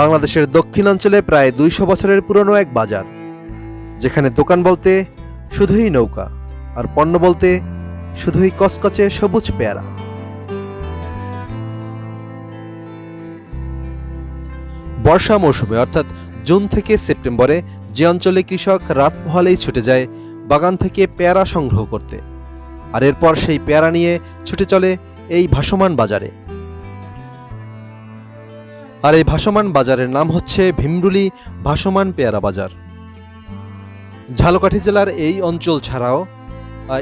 বাংলাদেশের দক্ষিণাঞ্চলে প্রায় দুইশো বছরের পুরনো এক বাজার, যেখানে দোকান বলতে শুধুই নৌকা আর পণ্য বলতে শুধুই কচকচে সবুজ পেয়ারা। বর্ষা মৌসুমে, অর্থাৎ জুন থেকে সেপ্টেম্বরে, যে অঞ্চলে কৃষক রাত পোহালেই ছুটে যায়, বাগান থেকে পেয়ারা সংগ্রহ করতে। আর এরপর সেই পেয়ারা নিয়ে ছুটে চলে এই ভাসমান বাজারে। আর এই ভাসমান বাজারের নাম হচ্ছে ভীমরুলি ভাসমান পেয়ারা বাজার। ঝালকাঠি জেলার এই অঞ্চল ছাড়াও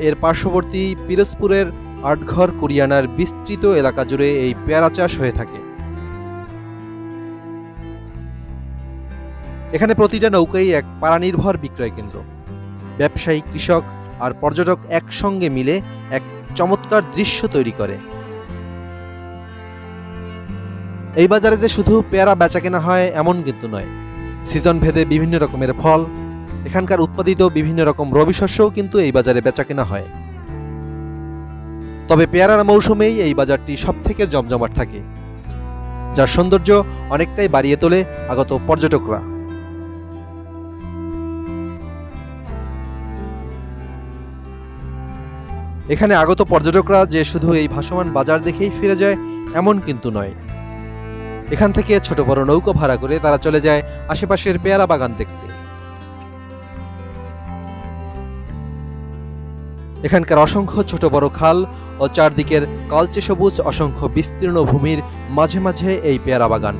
এর পার্শ্ববর্তী পিরোজপুরের আটঘর কুরিয়ানার বিস্তৃত এলাকা জুড়ে এই পেয়ারা চাষ হয়ে থাকে। এখানে প্রতিটা নৌকাই এক পারানির্ভর বিক্রয় কেন্দ্র। ব্যবসায়ী, কৃষক আর পর্যটক একসঙ্গে মিলে এক চমৎকার দৃশ্য তৈরি করে। এই বাজারে যে শুধু পেয়ারা বেচা কেনা হয়, এমন কিন্তু নয়। সিজন ভেদে বিভিন্ন রকমের ফল, এখানকার উৎপাদিত বিভিন্ন রকম রবি শস্যও কিন্তু এই বাজারে বেচা কেনা হয়। তবে পেয়ারার মৌসুমেই এই বাজারটি সব থেকে জমজমাট থাকে, যার সৌন্দর্য অনেকটাই বাড়িয়ে তোলে আগত পর্যটকরা। এখানে আগত পর্যটকরা যে শুধু এই ভাসমান বাজার দেখেই ফিরে যায়, এমন কিন্তু নয়। এখান থেকে ছোট বড় নৌকো ভাড়া করে তারা চলে যায় আশেপাশের পেয়ারা বাগান দেখতে। এখানকার অসংখ্য ছোট বড় খাল ও চারদিকের কালচে সবুজ অসংখ্য বিস্তীর্ণ ভূমির মাঝে মাঝে এই পেয়ারা বাগান,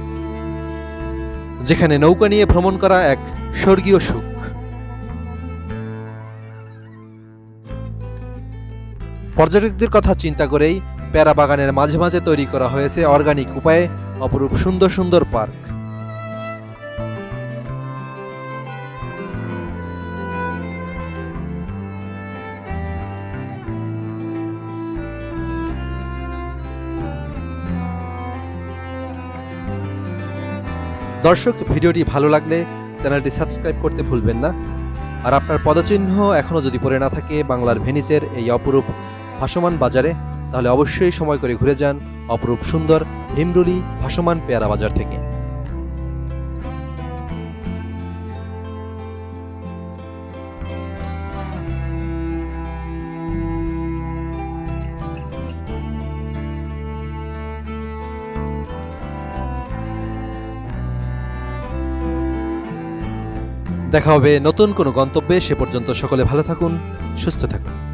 যেখানে নৌকা নিয়ে ভ্রমণ করা এক স্বর্গীয় সুখ। পর্যটকদের কথা চিন্তা করেই পেয়ারা বাগানের মাঝে মাঝে তৈরি করা হয়েছে অর্গানিক উপায়ে অপরূপ সুন্দর সুন্দর পার্ক। দর্শক, ভিডিওটি ভালো লাগলে চ্যানেলটি সাবস্ক্রাইব করতে ভুলবেন না। আর আপনার পদচিহ্ন এখনও যদি পড়ে না থাকে, বাংলার ভেনিসের এই অপরূপ ভাসমান বাজারে তাহলে অবশ্যই সময় করে ঘুরে যান অপরূপ সুন্দর ভীমরুলি ভাসমান পেয়ারা বাজার থেকে। দেখা হবে নতুন কোনো গন্তব্যে, সে পর্যন্ত সকলে ভালো থাকুন, সুস্থ থাকুন।